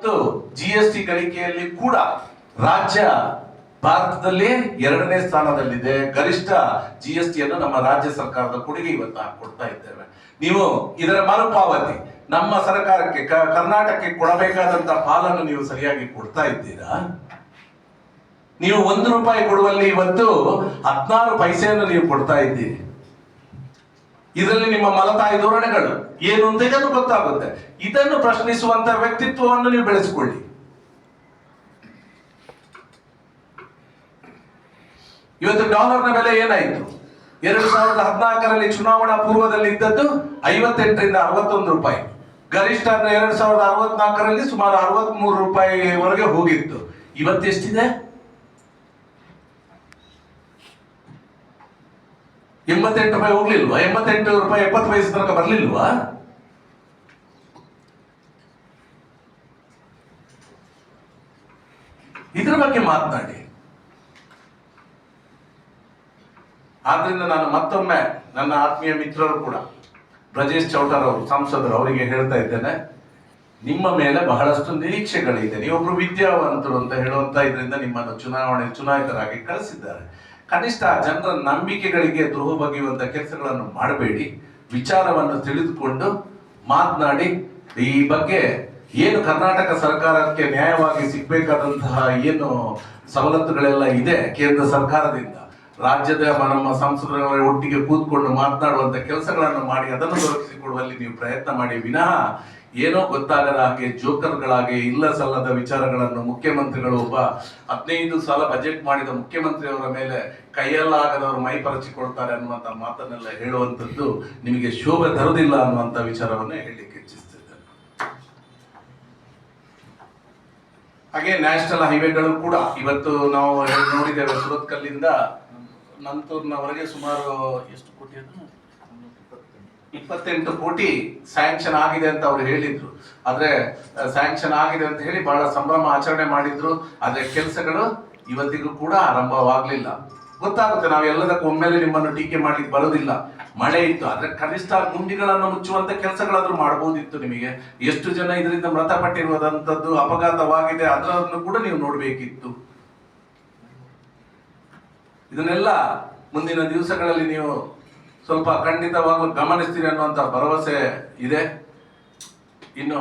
ಮತ್ತು G S T ಗಳಿಕೆಯಲ್ಲಿ ಕೂಡ ರಾಜ್ಯ ಭಾರತದಲ್ಲಿ ಎರಡನೇ ಸ್ಥಾನದಲ್ಲಿದೆ. ಗರಿಷ್ಠ ಜಿ ಎಸ್ ಟಿಯನ್ನು ನಮ್ಮ ರಾಜ್ಯ ಸರ್ಕಾರದ ಕೊಡುಗೆ ಇವತ್ತು ಕೊಡ್ತಾ ಇದ್ದೇವೆ. ನೀವು ಇದರ ಮರುಪಾವತಿ ನಮ್ಮ ಸರ್ಕಾರಕ್ಕೆ ಕರ್ನಾಟಕಕ್ಕೆ ಕೊಡಬೇಕಾದಂತ ಪಾಲನ್ನು ನೀವು ಸರಿಯಾಗಿ ಕೊಡ್ತಾ ಇದ್ದೀರಾ? ನೀವು ಒಂದು ರೂಪಾಯಿ ಕೊಡುವಲ್ಲಿ ಇವತ್ತು ಹದಿನಾರು ಪೈಸೆಯನ್ನು ನೀವು ಕೊಡ್ತಾ ಇದ್ದೀರಿ. ಇದರಲ್ಲಿ ನಿಮ್ಮ ಮಲತಾಯಿ ಧೋರಣೆಗಳು ಏನು ಅಂತ ಇದನ್ನು ಗೊತ್ತಾಗುತ್ತೆ. ಇದನ್ನು ಪ್ರಶ್ನಿಸುವಂತ ವ್ಯಕ್ತಿತ್ವವನ್ನು ನೀವು ಬೆಳೆಸಿಕೊಳ್ಳಿ. ಇವತ್ತು ಡಾಲರ್ನ ಬೆಲೆ ಏನಾಯಿತು? ಎರಡು ಸಾವಿರದ ಹದಿನಾಲ್ಕರಲ್ಲಿ ಚುನಾವಣಾ ಪೂರ್ವದಲ್ಲಿ ಇದ್ದದ್ದು ಐವತ್ತೆಂಟರಿಂದ ಅರವತ್ತೊಂದು ರೂಪಾಯಿ. ಗರಿಷ್ಠ ಅಂದ್ರೆ ಎರಡು ಸಾವಿರದ ಅರವತ್ನಾಲ್ಕರಲ್ಲಿ ಸುಮಾರು ಅರವತ್ಮೂರು ರೂಪಾಯಿವರೆಗೆ ಹೋಗಿತ್ತು. ಇವತ್ತೆಷ್ಟಿದೆ? ಎಂಬತ್ತೆಂಟು ರೂಪಾಯಿ ಹೋಗ್ಲಿಲ್ವಾ? ಎಂಬತ್ತೆಂಟು ರೂಪಾಯಿ ಎಪ್ಪತ್ತು ಪೈಸೆ ತನಕ ಬರ್ಲಿಲ್ವಾ? ಇದ್ರ ಬಗ್ಗೆ ಮಾತನಾಡಿ. ಆದ್ರಿಂದ ನಾನು ಮತ್ತೊಮ್ಮೆ ನನ್ನ ಆತ್ಮೀಯ ಮಿತ್ರರು ಕೂಡ, ಬ್ರಜೇಶ್ ಚೌಟರ್ ಅವರು, ಸಂಸದರು ಅವರಿಗೆ ಹೇಳ್ತಾ ಇದ್ದೇನೆ, ನಿಮ್ಮ ಮೇಲೆ ಬಹಳಷ್ಟು ನಿರೀಕ್ಷೆಗಳಿದೆ. ನೀವೊಬ್ರು ವಿದ್ಯಾವಂತರು ಅಂತ ಹೇಳುವಂತ ಇದರಿಂದ ನಿಮ್ಮನ್ನು ಚುನಾವಣೆ, ಚುನಾಯಿತರಾಗಿ ಕಳಿಸಿದ್ದಾರೆ. ಕನಿಷ್ಠ ಜನರ ನಂಬಿಕೆಗಳಿಗೆ ದ್ರೋಹ ಬಗೆಯುವಂತ ಕೆಲಸಗಳನ್ನು ಮಾಡಬೇಡಿ. ವಿಚಾರವನ್ನು ತಿಳಿದುಕೊಂಡು ಮಾತನಾಡಿ. ಈ ಬಗ್ಗೆ ಏನು ಕರ್ನಾಟಕ ಸರ್ಕಾರಕ್ಕೆ ನ್ಯಾಯವಾಗಿ ಸಿಗ್ಬೇಕಾದಂತಹ ಏನು ಸವಲತ್ತುಗಳೆಲ್ಲ ಇದೆ ಕೇಂದ್ರ ಸರ್ಕಾರದಿಂದ? ರಾಜ್ಯದ ನಮ್ಮ ಸಂಸದರ ಒಟ್ಟಿಗೆ ಕೂತ್ಕೊಂಡು ಮಾತನಾಡುವಂತ ಕೆಲಸಗಳನ್ನು ಮಾಡಿ, ಅದನ್ನು ದೊರಕಿಸಿಕೊಡುವಲ್ಲಿ ನೀವು ಪ್ರಯತ್ನ ಮಾಡಿ. ವಿನಃ ಏನೋ ಗೊತ್ತಾಗದ ಹಾಗೆ ಜೋಕರ್ಗಳಾಗಿ ಇಲ್ಲ ಸಲ್ಲದ ವಿಚಾರಗಳನ್ನು ಮುಖ್ಯಮಂತ್ರಿಗಳು ಒಬ್ಬ ಹದಿನೈದು ಸಲ ಬಜೆಟ್ ಮಾಡಿದ ಮುಖ್ಯಮಂತ್ರಿಯವರ ಮೇಲೆ ಕೈಯಲ್ಲಾಗದವರು ಮೈ ಪರಚಿಕೊಳ್ತಾರೆ ಅನ್ನುವಂತ ಮಾತನ್ನೆಲ್ಲ ಹೇಳುವಂಥದ್ದು ನಿಮಗೆ ಶೋಭೆ ತರುವುದಿಲ್ಲ ಅನ್ನುವಂತ ವಿಚಾರವನ್ನು ಹೇಳಲಿಕ್ಕೆ ಇಚ್ಛಿಸ್ತಿದ್ದೇನೆ ಹಾಗೆ ನ್ಯಾಷನಲ್ ಹೈವೇಗಳು ಕೂಡ, ಇವತ್ತು ನಾವು ನೋಡಿದ್ದೇವೆ ಸುರತ್ಕಲ್ಲಿಂದ ನಂತೂರ್ನವರೆಗೆ ಸುಮಾರು ಎಷ್ಟು ಕೋಟಿ ಅದು? ಇಪ್ಪತ್ತೆಂಟು ಕೋಟಿ ಸ್ಯಾಂಕ್ಷನ್ ಆಗಿದೆ ಅಂತ ಅವ್ರು ಹೇಳಿದ್ರು. ಆದ್ರೆ ಸ್ಯಾಂಕ್ಷನ್ ಆಗಿದೆ ಅಂತ ಹೇಳಿ ಬಹಳ ಸಂಭ್ರಮ ಆಚರಣೆ ಮಾಡಿದ್ರು. ಆದ್ರೆ ಕೆಲಸಗಳು ಇವತ್ತಿಗೂ ಕೂಡ ಆರಂಭವಾಗ್ಲಿಲ್ಲ. ಗೊತ್ತಾಗುತ್ತೆ, ನಾವು ಎಲ್ಲದಕ್ಕೂ ಒಮ್ಮೆಲೆ ನಿಮ್ಮನ್ನು ಟೀಕೆ ಮಾಡ್ಲಿಕ್ಕೆ ಬರೋದಿಲ್ಲ. ಮಳೆ ಇತ್ತು, ಆದ್ರೆ ಕನಿಷ್ಠ ಗುಂಡಿಗಳನ್ನು ಮುಚ್ಚುವಂತ ಕೆಲಸಗಳಾದ್ರೂ ಮಾಡಬಹುದಿತ್ತು ನಿಮಗೆ. ಎಷ್ಟು ಜನ ಇದರಿಂದ ಮೃತಪಟ್ಟಿರುವುದಂತದ್ದು ಅಪಘಾತವಾಗಿದೆ ಅದನ್ನು ಕೂಡ ನೀವು ನೋಡ್ಬೇಕಿತ್ತು. ಇದನ್ನೆಲ್ಲ ಮುಂದಿನ ದಿವಸಗಳಲ್ಲಿ ನೀವು ಸ್ವಲ್ಪ ಖಂಡಿತವಾಗ್ಲೂ ಗಮನಿಸ್ತೀರಿ ಅನ್ನುವಂತ ಭರವಸೆ ಇದೆ. ಇನ್ನು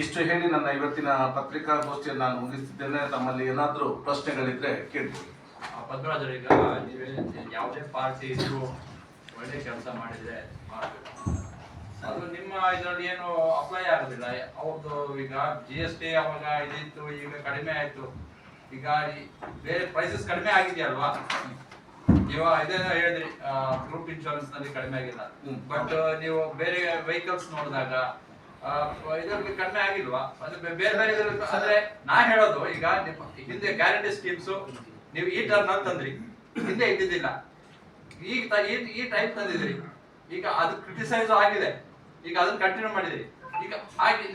ಇಷ್ಟು ಹೇಳಿ ನನ್ನ ಇವತ್ತಿನ ಪತ್ರಿಕಾಗೋಷ್ಠಿಯನ್ನು ನಾನು ಮುಗಿಸ್ತಿದ್ದೇನೆ. ತಮ್ಮಲ್ಲಿ ಏನಾದರೂ ಪ್ರಶ್ನೆಗಳಿದ್ರೆ ಕೇಳ್ಬೋದು. ಪದ್ಮರಾಜರು ಈಗ ಯಾವುದೇ ಪಾರ್ಟಿ ಇದ್ರು ಒಳ್ಳೆ ಕೆಲಸ ಮಾಡಿದ್ರೆ ಮಾಡಬೇಕು. ಅದು ನಿಮ್ಮ ಇದರಲ್ಲಿ ಏನು ಅಪ್ಲೈ ಆಗೋದಿಲ್ಲ. ಅವ್ರದ್ದು ಈಗ ಜಿ ಎಸ್ ಟಿ ಅವಾಗ ಇದಿತ್ತು, ಈಗ ಕಡಿಮೆ ಆಯ್ತು. ಈಗ ಬೇರೆ ಪ್ರೈಸಸ್ ಕಡಿಮೆ ಆಗಿದೆಯಲ್ವಾ ನೀವು ಇದೇನೋ ಹೇಳಿದ್ರಿ ಗ್ರೂಪ್ ಇನ್ಶೂರೆನ್ಸ್ನಲ್ಲಿ ಕಡಿಮೆ ಆಗಿಲ್ಲ. ಬಟ್ ನೀವು ಬೇರೆ ವೆಹಿಕಲ್ಸ್ ನೋಡಿದಾಗ ಆ, ಇದರಲ್ಲಿ ಕಡಿಮೆ ಆಗಿಲ್ವಾ? ಅಂದ್ರೆ ಬೇರೆ ಬೇರೆ ಅಂದ್ರೆ ನಾ ಹೇಳೋದು ಈಗ ನಿಮ್ಮ ಹಿಂದೆ ಗ್ಯಾರಂಟಿ ಸ್ಕೀಮ್ಸ್ ನೀವು ಈ ಟರ್ನ್ ಅಂತಂದ್ರಿ ಹಿಂದೆ ಇದ್ದಿದ್ದಿಲ್ಲ. ಈಗ ಈ ಟೈಪ್ ತಂದಿದ್ರಿ. ಈಗ ಅದು ಕ್ರಿಟಿಸೈಸ್ ಆಗಿದೆ. ಈಗ ಅದನ್ನ ಕಂಟಿನ್ಯೂ ಮಾಡಿದ್ರಿ. ಈಗ ಹಾಗೆ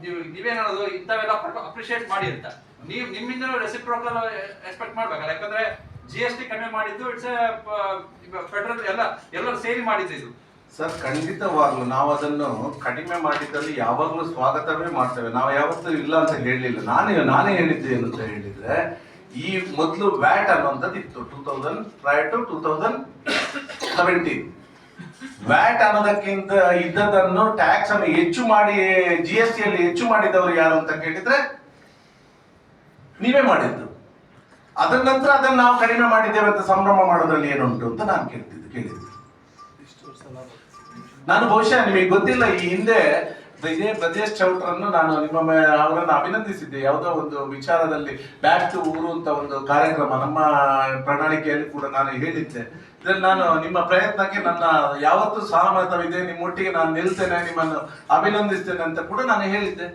ನೀವು ನೀವೇನೋದು ಇಂಥವೆಲ್ಲ ಅಪ್ರಿಶಿಯೇಟ್ ಮಾಡಿ ಅಂತ. ನೀವು ನಿಮ್ಮಿಂದ ರೆಸಿಪ್ರೋಕಲ್ ಎಕ್ಸ್ಪೆಕ್ಟ್ ಮಾಡ್ಬೇಕಲ್ಲ? ಯಾಕಂದ್ರೆ ಜಿ ಎಸ್ ಟಿ ಕಡಿಮೆ ಮಾಡಿದ್ದು ಇಟ್ಸ್ ಫೆಡರಲ್ ಎಲ್ಲ, ಎಲ್ಲರೂ ಸೇರಿ ಮಾಡಿದ್ದು ಇದು. ಸರ್, ಖಂಡಿತವಾಗ್ಲು ನಾವು ಅದನ್ನು ಕಡಿಮೆ ಮಾಡಿದ್ದಲ್ಲಿ ಯಾವಾಗಲೂ ಸ್ವಾಗತವೇ ಮಾಡ್ತೇವೆ. ನಾವು ಯಾವತ್ತೂ ಇಲ್ಲ ಅಂತ ಹೇಳಲಿಲ್ಲ ನಾನೇ ನಾನೇ ಹೇಳಿದ್ದೆ ಅಂತ ಹೇಳಿದ್ರೆ, ಈ ಮೊದಲು ವ್ಯಾಟ್ ಅನ್ನುವಂಥದ್ದು ಇತ್ತು. Two thousand prior to two thousand seventeen VAT ಅನ್ನೋದಕ್ಕಿಂತ ಇದ್ದದನ್ನು ಟ್ಯಾಕ್ಸ್ ಅನ್ನು ಹೆಚ್ಚು ಮಾಡಿ ಜಿ ಎಸ್ ಟಿ ಅಲ್ಲಿ ಹೆಚ್ಚು ಮಾಡಿದವರು ಯಾರು ಅಂತ ಕೇಳಿದ್ರೆ ನೀವೇ ಮಾಡಿದ್ದು. ಅದರ ನಂತರ ಅದನ್ನು ನಾವು ಕಡಿಮೆ ಮಾಡಿದ್ದೇವೆ ಅಂತ ಸಂಭ್ರಮ ಮಾಡೋದ್ರಲ್ಲಿ ಏನುಂಟು ಅಂತ ನಾನು ಕೇಳ್ತಿದ್ದೆ, ಕೇಳಿದ್ದೆ. ನಾನು ಬಹುಶಃ ನಿಮಗೆ ಗೊತ್ತಿಲ್ಲ, ಈ ಹಿಂದೆ ಇದೇ ಬ್ರಜೇಶ್ ಚೌಟ್ರನ್ನು ನಾನು ನಿಮ್ಮ ಅವರನ್ನು ಅಭಿನಂದಿಸಿದ್ದೆ. ಯಾವುದೋ ಒಂದು ವಿಚಾರದಲ್ಲಿ ಬ್ಯಾಕ್ ಟು ಊರು ಅಂತ ಒಂದು ಕಾರ್ಯಕ್ರಮ, ನಮ್ಮ ಪ್ರಣಾಳಿಕೆಯಲ್ಲಿ ಕೂಡ ನಾನು ಹೇಳಿದ್ದೆ. ಇದ್ರಲ್ಲಿ ನಾನು ನಿಮ್ಮ ಪ್ರಯತ್ನಕ್ಕೆ ನನ್ನ ಯಾವತ್ತೂ ಸಹಮತವಿದೆ ನಿಮ್ಮೊಟ್ಟಿಗೆ ನಾನು ನಿಲ್ತೇನೆ, ನಿಮ್ಮನ್ನು ಅಭಿನಂದಿಸ್ತೇನೆ ಅಂತ ಕೂಡ ನಾನು ಹೇಳಿದ್ದೆ.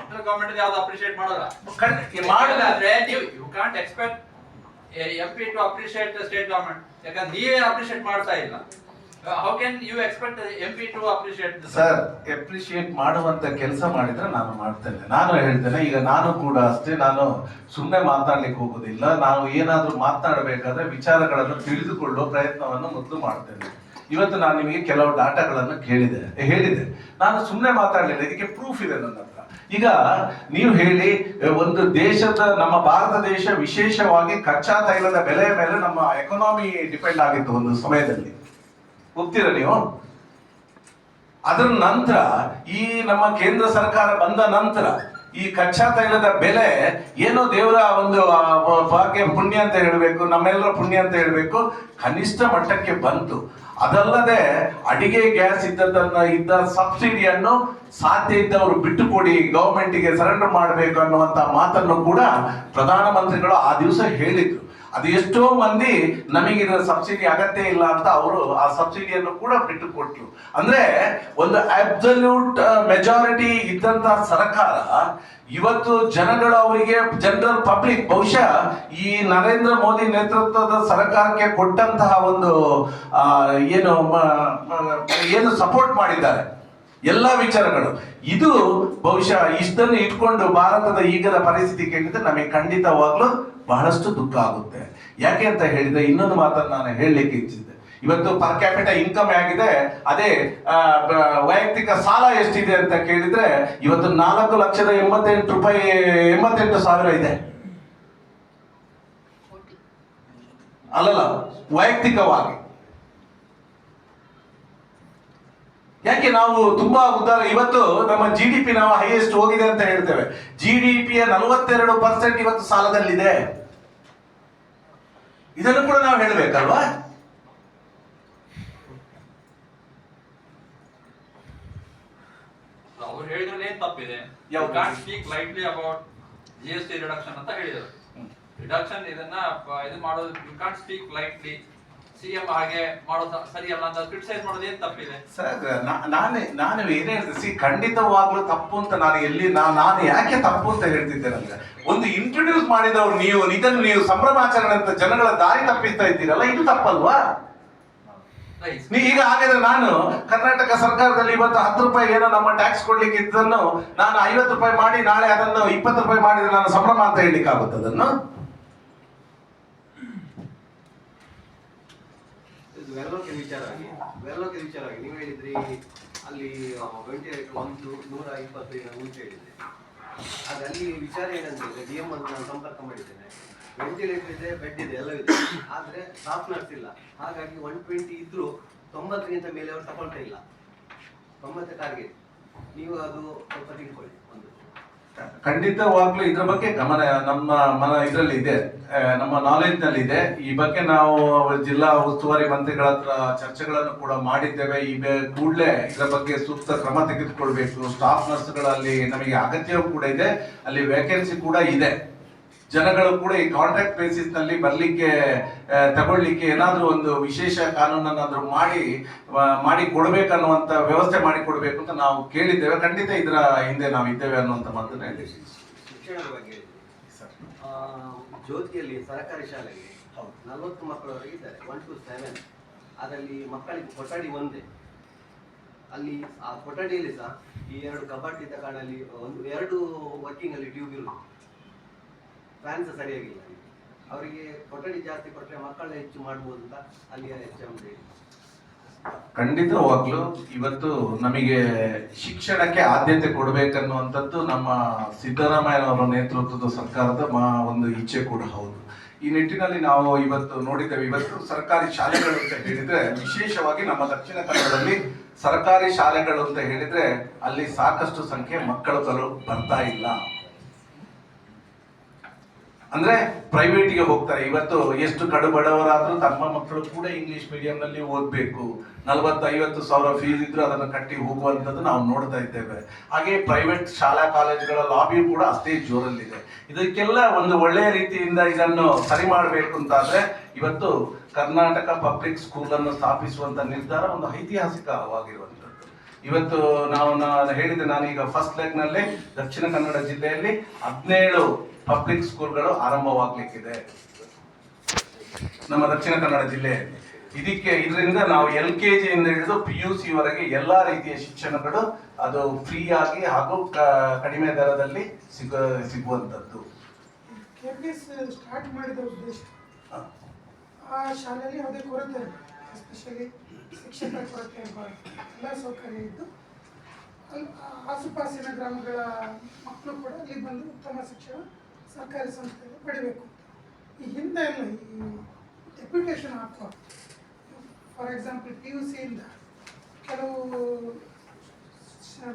ಸೆಂಟ್ರಲ್ ಗವರ್ಮೆಂಟ್ ಯಾವ್ದು ಅಪ್ರಿಶಿಯೇಟ್ ಮಾಡೋಲ್ಲ? ಮಾಡಿಲ್ಲ ನೀವು you can't expect M P to appreciate state government ಯಾಕಂದ್ರೆ ನೀವೇ ಅಪ್ರಿಶಿಯೇಟ್ ಮಾಡ್ತಾ ಇಲ್ಲ. How can you expect M P to appreciate sir appreciate ಮಾಡುವಂತ ಕೆಲಸ ಮಾಡಿದ್ರೆ ನಾನು ಮಾಡ್ತೇನೆ ನಾನು ಹೇಳ್ತೇನೆ ಈಗ ನಾನು ಕೂಡ ಅಷ್ಟೇ ನಾನು ಸುಮ್ಮನೆ ಮಾತಾಡ್ಲಿಕ್ಕೆ ಹೋಗೋದಿಲ್ಲ. ನಾವು ಏನಾದರೂ ಮಾತನಾಡಬೇಕಾದ್ರೆ ವಿಚಾರಗಳನ್ನು ತಿಳಿದುಕೊಳ್ಳುವ ಪ್ರಯತ್ನವನ್ನು ಮೊದಲು ಮಾಡ್ತೇನೆ ಇವತ್ತು ನಾನು ನಿಮಗೆ ಕೆಲವು ಡಾಟಾಗಳನ್ನು ಕೇಳಿದೆ ಹೇಳಿದೆ. ನಾನು ಸುಮ್ಮನೆ ಮಾತಾಡಲಿಲ್ಲ ಇದಕ್ಕೆ ಪ್ರೂಫ್ ಇದೆ ನನ್ನ ಹತ್ರ. ಈಗ ನೀವು ಹೇಳಿ ಒಂದು ದೇಶದ, ನಮ್ಮ ಭಾರತ ದೇಶ ವಿಶೇಷವಾಗಿ ಕಚ್ಚಾ ತೈಲದ ಬೆಲೆಯ ಮೇಲೆ ನಮ್ಮ ಎಕಾನಮಿ ಡಿಪೆಂಡ್ ಆಗಿತ್ತು ಒಂದು ಸಮಯದಲ್ಲಿ. ಒಪ್ತೀರಾ ನೀವು? ಅದರ ನಂತರ, ಈ ನಮ್ಮ ಕೇಂದ್ರ ಸರ್ಕಾರ ಬಂದ ನಂತರ, ಈ ಕಚ್ಚಾ ತೈಲದ ಬೆಲೆ ಏನೋ ದೇವರ ಒಂದು ಭಾಗ್ಯ ಪುಣ್ಯ ಅಂತ ಹೇಳಬೇಕು, ನಮ್ಮೆಲ್ಲರ ಪುಣ್ಯ ಅಂತ ಹೇಳಬೇಕು, ಕನಿಷ್ಠ ಮಟ್ಟಕ್ಕೆ ಬಂತು. ಅದಲ್ಲದೆ ಅಡಿಗೆ ಗ್ಯಾಸ್ ಇದ್ದದನ್ನ ಇದ್ದ ಸಬ್ಸಿಡಿಯನ್ನು ಸಾಧ್ಯ ಇದ್ದವರು ಬಿಟ್ಟು ಕೊಡಿ ಗವರ್ಮೆಂಟ್ಗೆ ಸರೆಂಡರ್ ಮಾಡಬೇಕು ಅನ್ನುವಂತ ಮಾತನ್ನು ಕೂಡ ಪ್ರಧಾನಮಂತ್ರಿಗಳು ಆ ದಿವಸ ಹೇಳಿದ್ರು. ಅದು ಎಷ್ಟೋ ಮಂದಿ ನಮಗೆ ಇದರ ಸಬ್ಸಿಡಿ ಅಗತ್ಯ ಇಲ್ಲ ಅಂತ ಅವರು ಆ ಸಬ್ಸಿಡಿಯನ್ನು ಕೂಡ ಬಿಟ್ಟು ಕೊಟ್ಟರು ಅಂದ್ರೆ ಒಂದು ಅಬ್ಸಲ್ಯೂಟ್ ಮೆಜಾರಿಟಿ ಇದ್ದಂತಹ ಸರ್ಕಾರ ಇವತ್ತು ಜನಗಳು ಅವರಿಗೆ ಜನರಲ್ ಪಬ್ಲಿಕ್ ಬಹುಶಃ ಈ ನರೇಂದ್ರ ಮೋದಿ ನೇತೃತ್ವದ ಸರ್ಕಾರಕ್ಕೆ ಕೊಟ್ಟಂತಹ ಒಂದು ಏನು ಏನು ಸಪೋರ್ಟ್ ಮಾಡಿದ್ದಾರೆ. ಎಲ್ಲ ವಿಚಾರಗಳು. ಇದು ಬಹುಶಃ ಇಷ್ಟನ್ನು ಇಟ್ಕೊಂಡು ಭಾರತದ ಈಗದ ಪರಿಸ್ಥಿತಿ ಕೇಳಿದ್ರೆ ನಮಗೆ ಖಂಡಿತವಾಗ್ಲೂ ಬಹಳಷ್ಟು ದುಃಖ ಆಗುತ್ತೆ. ಯಾಕೆ ಅಂತ ಹೇಳಿದ್ರೆ ಇನ್ನೊಂದು ಮಾತನ್ನು ನಾನು ಹೇಳಲಿಕ್ಕೆ ಇಚ್ಛಿಸಿದೆ ಇವತ್ತು ಪರ್ ಕ್ಯಾಪಿಟ ಇನ್ಕಮ್ ಆಗಿದೆ ಅದೇ ವೈಯಕ್ತಿಕ ಸಾಲ ಎಷ್ಟಿದೆ ಅಂತ ಕೇಳಿದ್ರೆ ಇವತ್ತು ನಾಲ್ಕು ಲಕ್ಷದ ಎಂಬತ್ತೆಂಟು ರೂಪಾಯಿ, ಎಂಬತ್ತೆಂಟು ಸಾವಿರ ಇದೆ. ಅಲ್ಲಲ್ಲ, ವೈಯಕ್ತಿಕವಾಗಿ. ಯಾಕೆ ನಾವು ತುಂಬಾ ಉದ್ದಾರ ಇವತ್ತು ನಮ್ಮ ಜಿ ಡಿ ಪಿ ನಾವು ಹೈಯೆಸ್ಟ್ ಹೋಗಿದೆ ಅಂತ ಹೇಳ್ತೇವೆ. ಜಿ ಡಿ ಪಿಯ ನಲವತ್ತೆರಡು ಪರ್ಸೆಂಟ್ ಇವತ್ತು ಸಾಲದಲ್ಲಿದೆ. ಇದನ್ನು ಕೂಡ ನಾವು ಹೇಳಬೇಕಲ್ವಾ? ಅವ್ರು ಹೇಳಿದ್ರಲ್ಲಿ ಏನ್ ತಪ್ಪಿದೆ? Can't speak lightly about GST S T reduction ಅಂತ ಹೇಳಿದರು. ರಿಡಕ್ಷನ್ ಇದನ್ನ ಇದು ಮಾಡೋದು ಯು ಕಾಂಟ್ ಸ್ಪೀಕ್ ಲೈಟ್ಲಿ ಹಾಗೆ ಮಾಡೋದು ಸರಿಯಲ್ಲ ಅಂತ ಕ್ರಿಟಿಸೈಸ್ ಮಾಡೋದು ಏನ್ ತಪ್ಪಿದೆ ಸರ್ ನಾನೇ ನಾನು ಏನೇ ಹೇಳ್ತೀನಿ ಸಿ ಖಂಡಿತವಾಗ್ಲೂ ತಪ್ಪು ಅಂತ ನಾನು ಎಲ್ಲಿ ನಾನು ಯಾಕೆ ತಪ್ಪು ಅಂತ ಹೇಳ್ತಿದ್ದೇನೆ ಅಂದ್ರೆ ಒಂದು ಇಂಟ್ರೊಡ್ಯೂಸ್ ಮಾಡಿದವರು ನೀವು ಇದನ್ನು ನೀವು ಸಂಭ್ರಮಾಚರಣೆ ಅಂತ ಜನಗಳ ದಾರಿ ತಪ್ಪಿಸ್ತಾ ಇದ್ದೀರಲ್ಲ ಇದು ತಪ್ಪಲ್ವಾ? ನೀ ಈಗ ಹಾಗಾದ್ರೆ ನಾನು ಕರ್ನಾಟಕ ಸರ್ಕಾರದಲ್ಲಿ ಇವತ್ತು ಹತ್ತು ರೂಪಾಯಿ ಏನೋ ನಮ್ಮ ಟ್ಯಾಕ್ಸ್ ಕೊಡ್ಲಿಕ್ಕೆ ಇದ್ದನ್ನು ನಾನು ಐವತ್ತು ರೂಪಾಯಿ ಮಾಡಿ ನಾಳೆ ಅದನ್ನು ಇಪ್ಪತ್ತು ರೂಪಾಯಿ ಮಾಡಿದ್ರೆ ನಾನು ಸಂಭ್ರಮ ಅಂತ ಹೇಳಲಿಕ್ಕೆ ಆಗುತ್ತೆ ಅದನ್ನು ವೆರ್ಲೋಕೆ ವಿಚಾರವಾಗಿ ವೆರ್ಲೋಕೆ ವಿಚಾರವಾಗಿ ನೀವು ಹೇಳಿದ್ರಿ, ಅಲ್ಲಿ ವೆಂಟಿಲೇಟರ್ ಒಂದು ನೂರ ಇಪ್ಪತ್ತೈದು ಮುಂಚೆ ಹೇಳಿದ್ರಿ ಅದು ಅಲ್ಲಿ ವಿಚಾರ ಏನಂದ್ರೆ ಡಿ ಎಂ ನಾನು ಸಂಪರ್ಕ ಮಾಡಿದ್ದೇನೆ. ವೆಂಟಿಲೇಟರ್ ಇದೆ ಬೆಡ್ ಇದೆ ಎಲ್ಲ ಇದೆ. ಆದ್ರೆ ಸ್ಟಾಫ್ ನರ್ಸ್ ಇಲ್ಲ. ಹಾಗಾಗಿ ಒನ್ ಟ್ವೆಂಟಿ ಇದ್ರು ತೊಂಬತ್ತಕ್ಕಿಂತ ಮೇಲೆ ಅವರು ತಗೊಳ್ತಾ ಇಲ್ಲ. ತೊಂಬತ್ತು ಟಾರ್ಗೆಟ್ ನೀವು ಅದು ಸ್ವಲ್ಪ ತಿಳ್ಕೊಳ್ಳಿ. ಖಂಡಿತವಾಗ್ಲೂ ಇದ್ರ ಬಗ್ಗೆ ಗಮನ, ನಮ್ಮ ಮನ ಇದರಲ್ಲಿ ಇದೆ. ನಮ್ಮ ನಾಲೆಜ್ನಲ್ಲಿ ಇದೆ. ಈ ಬಗ್ಗೆ ನಾವು ಜಿಲ್ಲಾ ಉಸ್ತುವಾರಿ ಮಂತ್ರಿಗಳ ಹತ್ರ ಚರ್ಚೆಗಳನ್ನು ಕೂಡ ಮಾಡಿದ್ದೇವೆ. ಈ ಕೂಡಲೇ ಇದರ ಬಗ್ಗೆ ಸೂಕ್ತ ಕ್ರಮ ತೆಗೆದುಕೊಳ್ಬೇಕು. ಸ್ಟಾಫ್ ನರ್ಸ್ಗಳಲ್ಲಿ ನಮಗೆ ಅಗತ್ಯವೂ ಕೂಡ ಇದೆ. ಅಲ್ಲಿ ವೇಕೆನ್ಸಿ ಕೂಡ ಇದೆ. ಜನಗಳು ಕೂಡ ಈ ಕಾಂಟ್ರಾಕ್ಟ್ ಬೇಸಿಸ್ನಲ್ಲಿ ಬರ್ಲಿಕ್ಕೆ ಆ, ತಗೊಳ್ಳಿಕ್ಕೆ ಏನಾದ್ರೂ ಒಂದು ವಿಶೇಷ ಕಾನೂನನ್ನಾದ್ರೂ ಮಾಡಿ ಮಾಡಿ ಕೊಡ್ಬೇಕನ್ನುವಂತ ವ್ಯವಸ್ಥೆ ಮಾಡಿ ಕೊಡ್ಬೇಕು ಅಂತ ನಾವು ಕೇಳಿದ್ದೇವೆ. ಖಂಡಿತ ಇದರ ಹಿಂದೆ ನಾವು ಇದ್ದೇವೆ ಅನ್ನುವಂತ ಮಾತನ್ನ ಹೇಳಿದ್ದೀವಿ ಜ್ಯೋತಿಯಲ್ಲಿ ಸರ್ಕಾರಿ ಶಾಲೆಗೆ ಹೌದು. ನಲವತ್ತು ಮಕ್ಕಳವರೆಗೆ ಇದ್ದಾರೆ. ಒನ್ ಟು ಸೆವೆನ್ ಅದರಲ್ಲಿ ಮಕ್ಕಳಿಗೆ ಕೊಠಡಿ ಒಂದೇ. ಅಲ್ಲಿ ಆ ಕೊಠಡಿಯಲ್ಲಿ ಸಹ ಈ ಎರಡು ಕಬಾಟ್ ಇದ್ದ ಕಾರಣಲ್ಲಿ ಒಂದು ಎರಡು ವರ್ಕಿಂಗಲ್ಲಿ ಟ್ಯೂಬ್ ಇರುವುದು. ಫ್ಯಾನ್ ಸಹ ಸರಿಯಾಗಿಲ್ಲ. ಅವರಿಗೆ ಕೊಠಡಿ ಜಾಸ್ತಿ ಕೊಟ್ಟರೆ ಮಕ್ಕಳನ್ನ ಹೆಚ್ಚು ಮಾಡ್ಬೋದು ಅಂತ ಅಲ್ಲಿಯ ಎಚ್ ಎಂ ಖಂಡಿತವಾಗ್ಲೂ ಇವತ್ತು ನಮಗೆ ಶಿಕ್ಷಣಕ್ಕೆ ಆದ್ಯತೆ ಕೊಡಬೇಕನ್ನುವಂಥದ್ದು ನಮ್ಮ ಸಿದ್ದರಾಮಯ್ಯನವರ ನೇತೃತ್ವದ ಸರ್ಕಾರದ ಮಾ ಒಂದು ಇಚ್ಛೆ ಕೂಡ ಹೌದು. ಈ ನಿಟ್ಟಿನಲ್ಲಿ ನಾವು ಇವತ್ತು ನೋಡಿದ್ದೇವೆ, ಇವತ್ತು ಸರ್ಕಾರಿ ಶಾಲೆಗಳು ಅಂತ ಹೇಳಿದ್ರೆ ವಿಶೇಷವಾಗಿ ನಮ್ಮ ದಕ್ಷಿಣ ಕನ್ನಡದಲ್ಲಿ ಸರ್ಕಾರಿ ಶಾಲೆಗಳು ಅಂತ ಹೇಳಿದ್ರೆ ಅಲ್ಲಿ ಸಾಕಷ್ಟು ಸಂಖ್ಯೆ ಮಕ್ಕಳುಗಳು ಬರ್ತಾ ಇಲ್ಲ. ಅಂದ್ರೆ ಪ್ರೈವೇಟ್ಗೆ ಹೋಗ್ತಾರೆ. ಇವತ್ತು ಎಷ್ಟು ಕಡು ಬಡವರಾದ್ರೂ ತಮ್ಮ ಮಕ್ಕಳು ಕೂಡ ಇಂಗ್ಲಿಷ್ ಮೀಡಿಯಂ ನಲ್ಲಿ ಓದ್ಬೇಕು. ನಲವತ್ತು ಐವತ್ತು ಸಾವಿರ ಫೀಸ್ ಇದ್ರೂ ಅದನ್ನು ಕಟ್ಟಿ ಹೋಗುವಂತದ್ದು ನಾವು ನೋಡ್ತಾ ಇದ್ದೇವೆ. ಹಾಗೆ ಪ್ರೈವೇಟ್ ಶಾಲಾ ಕಾಲೇಜುಗಳ ಲಾಬಿಯೂ ಕೂಡ ಅಷ್ಟೇ ಜೋರಲ್ಲಿದೆ. ಇದಕ್ಕೆಲ್ಲ ಒಂದು ಒಳ್ಳೆಯ ರೀತಿಯಿಂದ ಇದನ್ನು ಸರಿ ಮಾಡಬೇಕು ಅಂತಾದ್ರೆ ಇವತ್ತು ಕರ್ನಾಟಕ ಪಬ್ಲಿಕ್ ಸ್ಕೂಲ್ ಅನ್ನು ಸ್ಥಾಪಿಸುವಂತ ನಿರ್ಧಾರ ಒಂದು ಐತಿಹಾಸಿಕವಾಗಿರುವಂತದ್ದು ಇವತ್ತು ನಾವು ನಾನು ಹೇಳಿದೆ ನಾನೀಗ ಫಸ್ಟ್ ಲೆಗ್ನಲ್ಲಿ ದಕ್ಷಿಣ ಕನ್ನಡ ಜಿಲ್ಲೆಯಲ್ಲಿ ಹದಿನೇಳು ಪಬ್ಲಿಕ್ ಸ್ಕೂಲ್ಗಳು ಆರಂಭವಾಗ್ಲಿಕ್ಕಿದೆ. ನಮ್ಮ ದಕ್ಷಿಣ ಕನ್ನಡ ಜಿಲ್ಲೆಯಲ್ಲಿ ಇದಕ್ಕೆ ಇದರಿಂದ ನಾವು ಎಲ್ ಕೆ ಜಿಯಿಂದ ಹಿಡಿದು ಪಿ ಯು ಸಿ ವರೆಗೆ ಎಲ್ಲಾ ರೀತಿಯ ಶಿಕ್ಷಣಗಳು ಅದು ಫ್ರೀ ಆಗಿ ಹಾಗೂ ಕಡಿಮೆ ದರದಲ್ಲಿ ಸಿಗ ಸ್ಟಾರ್ಟ್ ಮಾಡಿದ ಉದ್ದೇಶ? ಆ ಶಾಲೆಯಲ್ಲಿ ಯಾವುದೇ ಕೊರತೆ ಇಲ್ಲ. ಎಸ್ಪೆಷಲಿ ಶಿಕ್ಷಕರ ಕೊರತೆ ಎಲ್ಲ ಸೌಕರ್ಯ ಇದ್ದು ಆಸುಪಾಸಿನ ಗ್ರಾಮಗಳ ಮಕ್ಕಳು ಕೂಡ ಅಲ್ಲಿ ಬಂದು ಉತ್ತಮ ಶಿಕ್ಷಣ ಸರ್ಕಾರಿ ಸಂಸ್ಥೆಯಲ್ಲಿ ಪಡಿಬೇಕು ಈ ಹಿಂದೆ ಎಲ್ಲ ಈ ಡೆಪ್ಯುಟೇಷನ್ ಹಾಕುವ ಫಾರ್ ಎಕ್ಸಾಂಪಲ್ ಪಿ ಯು ಸಿಯಿಂದ ಕೆಲವು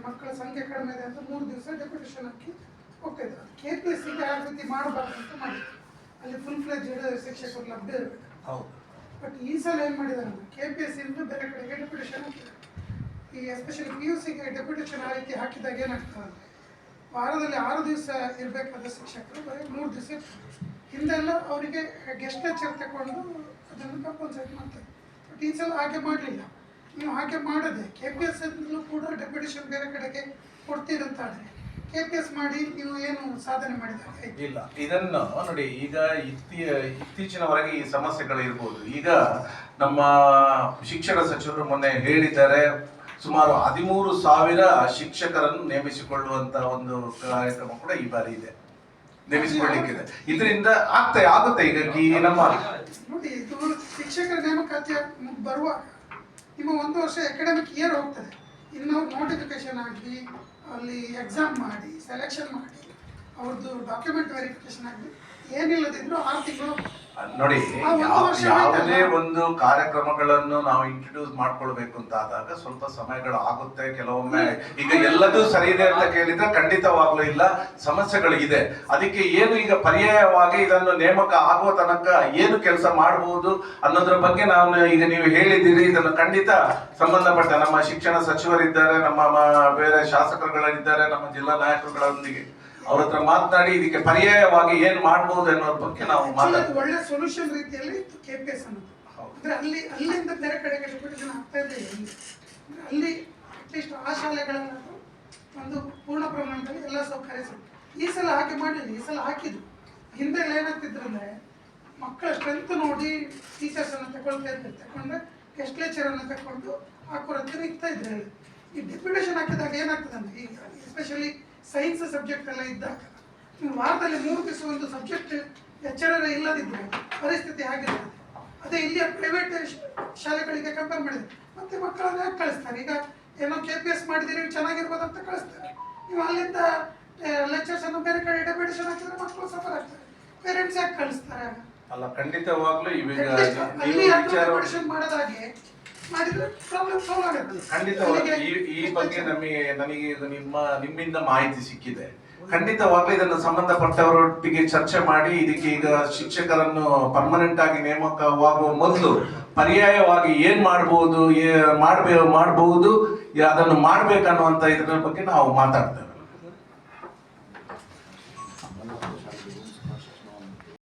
ಮಕ್ಕಳ ಸಂಖ್ಯೆ ಕಡಿಮೆ ಇದೆ ಅಂತ ಮೂರು ದಿವಸ ಡೆಪ್ಯುಟೇಷನ್ ಹಾಕಿ ಹೋಗ್ತಾಯಿದ್ರು ಕೆ ಪಿ ಎಸ್ ಸಿಗೆ ಆ ರೀತಿ ಮಾಡಬಾರ್ದು ಅಂತ ಮಾಡಿದ್ರು. ಅಲ್ಲಿ ಫುಲ್ ಫ್ಲೆಜ್ ಶಿಕ್ಷಕರು ಲಭ್ಯ ಇರಬೇಕು. ಹೌದು. ಬಟ್ ಈ ಸಲ ಏನು ಮಾಡಿದ್ದಾರೆ ಕೆ ಪಿ ಎಸ್ ಇಂದ ಬೇರೆ ಕಡೆಗೆ ಡೆಪ್ಯುಟೇಷನ್ ಹಾಕಿದ್ದಾರೆ. ಈ ಎಸ್ಪೆಷಲಿ ಪಿ ಯು ಸಿಗೆ ಡೆಪ್ಯುಟೇಷನ್ ಆ ರೀತಿ ಹಾಕಿದಾಗ ಏನಾಗ್ತದೆ ಅಂದರೆ ವಾರದಲ್ಲಿ ಆರು ದಿವಸ ಇರಬೇಕಾದ ಶಿಕ್ಷಕರು, ಬರೀ ಮೂರು ದಿವಸ ಹಿಂದೆಲ್ಲ ಅವರಿಗೆ ಗೆಸ್ಟ್ ಲೆಕ್ಚರ್ ತಗೊಂಡು ಅದನ್ನು ಕಂಪಲ್ಸರಿ ಮಾಡ್ತಾರೆ. ಬಟ್ ಈ ಸಲ ಹಾಗೆ ಮಾಡಲಿಲ್ಲ. ನೀವು ಹಾಗೆ ಮಾಡದೆ ಕೆ ಪಿ ಎಸ್ ಕೂಡ ಡೆಪ್ಯುಟೇಷನ್ ಬೇರೆ ಕಡೆಗೆ ಕೊಡ್ತೀರಂತಾದರೆ ಕೆ ಪಿ ಎಸ್ ಮಾಡಿ ನೀವು ಏನು ಸಾಧನೆ ಮಾಡಿದ್ದಾರೆ? ಇಲ್ಲ, ಇದನ್ನು ನೋಡಿ, ಈಗ ಇತ್ತೀ, ಇತ್ತೀಚಿನವರೆಗೆ ಈ ಸಮಸ್ಯೆಗಳು ಇರ್ಬೋದು. ಈಗ ನಮ್ಮ ಶಿಕ್ಷಣ ಸಚಿವರು ಮೊನ್ನೆ ಹೇಳಿದ್ದಾರೆ ಸುಮಾರು ಹದಿಮೂರು ಸಾವಿರ ಶಿಕ್ಷಕರನ್ನು ನೇಮಿಸಿಕೊಳ್ಳುವಂತ ಒಂದು ಕಾರ್ಯಕ್ರಮ ಕೂಡ ಈ ಬಾರಿ ಇದೆ. ನೇಮಿಸಿಕೊಳ್ಳಿಕ್ಕಿದೆ. ಇದರಿಂದ ಆಗ್ತಾ, ಆಗುತ್ತೆ ಈಗ ಈ ನಮ್ಮ ನೋಡಿ, ಇದು ಶಿಕ್ಷಕರ ನೇಮಕಾತಿ ಬರುವ ನಿಮ್ಮ ಒಂದು ವರ್ಷ ಅಕಾಡೆಮಿಕ್ ಇಯರ್ ಹೋಗ್ತದೆ. ಇನ್ನು ನೋಟಿಫಿಕೇಶನ್ ಆಗಿ ಅಲ್ಲಿ ಎಕ್ಸಾಮ್ ಮಾಡಿ ಸೆಲೆಕ್ಷನ್ ಮಾಡಿ, ಅವ್ರದ್ದು ಡಾಕ್ಯುಮೆಂಟ್ ವೆರಿಫಿಕೇಶನ್ ಆಗಿ ಏನಿಲ್ಲದಿದ್ರು ಆರು ತಿಂಗಳು. ನೋಡಿ ಯಾವುದೇ ಒಂದು ಕಾರ್ಯಕ್ರಮಗಳನ್ನು ನಾವು ಇಂಟ್ರೊಡ್ಯೂಸ್ ಮಾಡ್ಕೊಳ್ಬೇಕು ಅಂತ ಆದಾಗ ಸ್ವಲ್ಪ ಸಮಯಗಳು ಆಗುತ್ತೆ. ಕೆಲವೊಮ್ಮೆ ಈಗ ಎಲ್ಲದೂ ಸರಿ ಇದೆ ಅಂತ ಕೇಳಿದ್ರೆ ಖಂಡಿತವಾಗ್ಲೂ ಇಲ್ಲ. ಸಮಸ್ಯೆಗಳಿದೆ ಅದಕ್ಕೆ ಏನು ಈಗ ಪರ್ಯಾಯವಾಗಿ ಇದನ್ನು ನೇಮಕ ಆಗುವ ತನಕ ಏನು ಕೆಲಸ ಮಾಡಬಹುದು ಅನ್ನೋದ್ರ ಬಗ್ಗೆ ನಾನು ಈಗ ನೀವು ಹೇಳಿದ್ದೀರಿ. ಇದನ್ನು ಖಂಡಿತ ಸಂಬಂಧಪಟ್ಟ ನಮ್ಮ ಶಿಕ್ಷಣ ಸಚಿವರಿದ್ದಾರೆ ನಮ್ಮ ಬೇರೆ ಶಾಸಕರುಗಳಿದ್ದಾರೆ ನಮ್ಮ ಜಿಲ್ಲಾ ನಾಯಕರುಗಳೊಂದಿಗೆ. ಅವ್ರ ಹತ್ರ ಮಾತನಾಡಿ ಇದಕ್ಕೆ ಪರ್ಯಾಯವಾಗಿ ಏನ್ ಮಾಡಬಹುದು ಅನ್ನೋದ್ರ ಬಗ್ಗೆ ನಾವು ಮಾತಾಡ್ತೀವಿ. ಒಳ್ಳೆ ಸೊಲ್ಯೂಷನ್ ರೀತಿಯಲ್ಲಿ ಕೆಪಿಎಸ್ ಅನ್ನೋದು. ಅಂದ್ರೆ ಅಲ್ಲಿ ಅಲ್ಲಿಂದ ಬೇರೆ ಕಡೆಗೆ ಡೆಪ್ಯುಟೇಷನ್ ಆಗ್ತಾ ಇದೆ ಅಲ್ಲಿ ಅಟ್ಲೀಸ್ಟ್ ಆ ಶಾಲೆಗಳಲ್ಲಾದ್ರೂ ಒಂದು ಪೂರ್ಣ ಪ್ರಮಾಣದಲ್ಲಿ ಎಲ್ಲ ಸೌಕರ್ಯ ಸಿಗುತ್ತೆ. ಈ ಸಲ ಹಾಕಿ ಮಾಡಲಿಲ್ಲ ಈ ಸಲ ಹಾಕಿದ್ರು. ಹಿಂದೆ ಏನಾಗ್ತಿದ್ರಂದ್ರೆ ಮಕ್ಕಳ ಸ್ಟ್ರೆಂತ್ ನೋಡಿ ಟೀಚರ್ಸ್ ಅನ್ನು ತಗೊಳ್ತಾ ಇದ್ರು ತಗೊಂಡ್ರೆ ಗೆಸ್ಟ್ ಲೆಕ್ಚರ್ ಅನ್ನು ತಗೊಂಡು ಹಾಕೋರಂತ ಇರ್ತಾ ಇದ್ರು. ಈ ಡೆಪ್ಯುಟೇಷನ್ ಹಾಕಿದಾಗ ಏನಾಗ್ತದೆ ಅಂದ್ರೆ ಈಗ ಎಸ್ಪೆಷಲಿ ಸೈನ್ಸ್ ಸಬ್ಜೆಕ್ಟ್ ಎಲ್ಲ ಇದ್ದಾಗ ನೀವು ವಾರದಲ್ಲಿ ಮೂರು ದಿವಸ ಒಂದು ಸಬ್ಜೆಕ್ಟ್ ಎಚ್ಚರ ಇಲ್ಲದಿದ್ದರೆ ಪರಿಸ್ಥಿತಿ ಆಗಿರ್ತದೆ ಅದೇ ಇಲ್ಲಿಯ ಪ್ರೈವೇಟ್ ಶಾಲೆಗಳಿಗೆ ಕಂಪೇರ್ ಮಾಡಿದ್ರೆ ಮತ್ತೆ ಮಕ್ಕಳನ್ನ ಯಾಕೆ ಕಳಿಸ್ತಾರೆ? ಈಗ ಏನೋ ಕೆ ಪಿ ಎಸ್ ಮಾಡಿದಿರಿ ಚೆನ್ನಾಗಿರ್ಬೋದಂತ ಅಂತ ಕಳಿಸ್ತಾರೆ. ನೀವು ಅಲ್ಲಿಂದ ಲೆಕ್ಚರ್ಸ್ ಅನ್ನು ಬೇರೆ ಕಡೆ ಡೆಪ್ಯುಟೇಷನ್ ಹಾಕಿದ್ರೆ ಮಕ್ಕಳು ಸಫರ್ ಆಗ್ತಾರೆ. ಪೇರೆಂಟ್ಸ್ ಯಾಕೆ ಕಳಿಸ್ತಾರೆ? ಅಲ್ಲ ಖಂಡಿತವಾಗ್ಲೂ ಇವಾಗ ಮಾಡೋದಾಗೆ ಮಾಡಿದ್ರೆ ಪ್ರಾಬ್ಲಮ್ ಸಾಲ್ವ್ ಆಗುತ್ತೆ. ಖಂಡಿತವಾಗಿ ಈ ಈ ಬಗ್ಗೆ ನಮಗೆ ನನಗೆ ಇದು ನಿಮ್ಮ ನಿಮ್ಮಿಂದ ಮಾಹಿತಿ ಸಿಕ್ಕಿದೆ. ಖಂಡಿತವಾಗ್ಲೂ ಇದನ್ನು ಸಂಬಂಧಪಟ್ಟವರೊಟ್ಟಿಗೆ ಚರ್ಚೆ ಮಾಡಿ ಇದಕ್ಕೆ ಈಗ ಶಿಕ್ಷಕರನ್ನು ಪರ್ಮನೆಂಟ್ ಆಗಿ ನೇಮಕವಾಗುವ ಮೊದಲು ಪರ್ಯಾಯವಾಗಿ ಏನ್ ಮಾಡಬಹುದು ಮಾಡ್ಬೇ ಮಾಡಬಹುದು ಅದನ್ನು ಮಾಡ್ಬೇಕನ್ನುವಂತ ಇದ್ರ ಬಗ್ಗೆ ನಾವು ಮಾತಾಡ್ತೇವೆ.